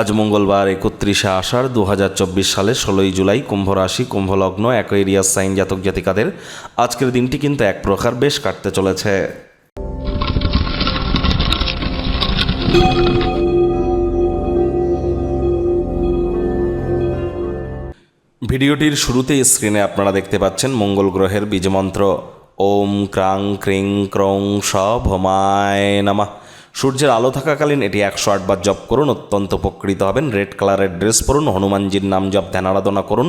আজ মঙ্গলবার, একত্রিশে আষাঢ় দু হাজার চব্বিশ সালে ষোলোই জুলাই কুম্ভ রাশি কুম্ভলগ্ন অ্যাকোয়েরিয়াস সাইন জাতক জাতিকাদের আজকের দিনটি কিন্তু এক প্রকার বেশ কাটতে চলেছে। ভিডিওটির শুরুতে স্ক্রিনে আপনারা দেখতে পাচ্ছেন মঙ্গল গ্রহের বীজমন্ত্র। ওম ক্রাং ক্রিং ক্রং স ভমায় নামা। সূর্যের আলো থাকাকালীন এটি একশো আটবার জপ করুন, অত্যন্ত উপকৃত হবেন। রেড কালারের ড্রেস পরুন, হনুমানজির নাম জপ, ধ্যান আরাধনা করুন।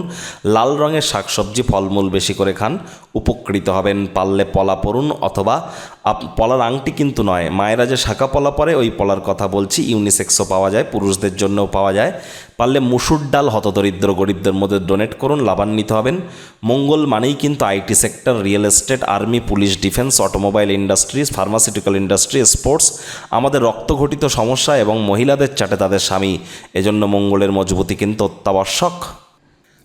লাল রঙের শাকসবজি, ফলমূল বেশি করে খান, উপকৃত হবেন। পারলে পলা পরুন অথবা আপ- পলার আংটি কিন্তু নয়। মায়েরা যে শাখা পলা পরে, ওই পলার কথা বলছি। ইউনিসেক্সও পাওয়া যায়, পুরুষদের জন্যও পাওয়া যায়। পারলে মুসুর ডাল, হতদরিদ্র গরিবদের মধ্যে ডোনেট করুন, লাভান্বিত হবেন। মঙ্গল মানেই কিন্তু IT sector, real estate, army, police, defence, automobile industries, pharmaceutical industry, sports. আমাদের রক্তঘটিত সমস্যা এবং মহিলাদের চাটে তাদের স্বামী। এজন্য মঙ্গলের মজবুতি কিন্তু অত্যাবশ্যক।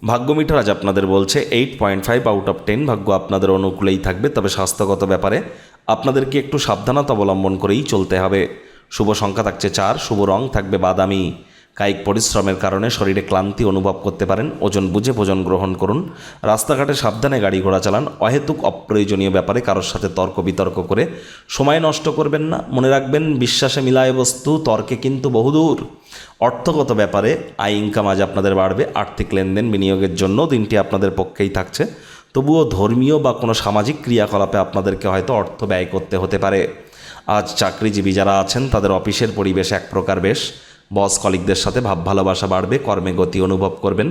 ভাগ্য মিটার আজ আপনাদের বলছে eight point five out of ten ভাগ্য আপনাদের অনুকূলেই থাকবে। তবে স্বাস্থ্যগত ব্যাপারে আপনাদেরকে একটু সাবধানতা অবলম্বন করেই চলতে হবে। শুভ সংখ্যা থাকছে চার, শুভ রং থাকবে বাদামি। কায়িক পরিশ্রমের কারণে শরীরে ক্লান্তি অনুভব করতে পারেন। ওজন বুঝে ভোজন গ্রহণ করুন। রাস্তাঘাটে সাবধানে গাড়ি ঘোড়া চালান। অহেতুক অপ্রয়োজনীয় ব্যাপারে কারোর সাথে তর্ক বিতর্ক করে সময় নষ্ট করবেন না। মনে রাখবেন, বিশ্বাসে মিলায় বস্তু, তর্কে কিন্তু বহুদূর। অর্থগত ব্যাপারে আয় ইনকাম আজ আপনাদের বাড়বে। আর্থিক লেনদেন বিনিয়োগের জন্য দিনটি আপনাদের পক্ষেই থাকছে। তবুও ধর্মীয় বা কোনো সামাজিক ক্রিয়াকলাপে আপনাদেরকে হয়তো অর্থ ব্যয় করতে হতে পারে। আজ চাকরিজীবী যারা আছেন, তাদের অফিসের পরিবেশ এক প্রকার বেশ। বস কলিকদের সাথে ভাব ভালোবাসা বাড়বে, কর্মে গতি অনুভব করবেন।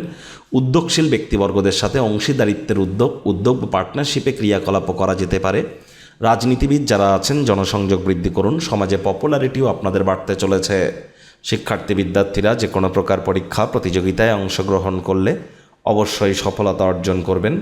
উদ্যোগশীল ব্যক্তিবর্গদের সাথে অংশীদারিত্বের উদ্যোগ উদ্যোগ বা পার্টনারশিপে ক্রিয়াকলাপও করা যেতে পারে। রাজনীতিবিদ যারা আছেন, জনসংযোগ বৃদ্ধি করুন। সমাজে পপুলারিটিও আপনাদের বাড়তে চলেছে। শিক্ষার্থী বিদ্যার্থীরা যে কোনো প্রকার পরীক্ষা, প্রতিযোগিতায় অংশগ্রহণ করলে অবশ্যই সফলতা অর্জন করবেন।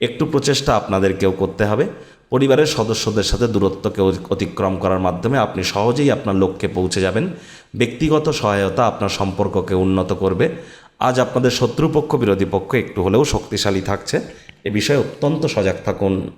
একটু প্রচেষ্টা আপনাদেরকেও করতে হবে। পরিবারের সদস্যদের সাথে দূরত্বকে অতি- অতিক্রম করার মাধ্যমে আপনি সহজেই আপনার লক্ষ্যে পৌঁছে যাবেন। ব্যক্তিগত সহায়তা আপনার সম্পর্ককে উন্নত করবে। আজ আপনাদের শত্রুপক্ষ, বিরোধী পক্ষ একটু হলেও শক্তিশালী থাকছে। এ বিষয়ে অত্যন্ত সজাগ থাকুন।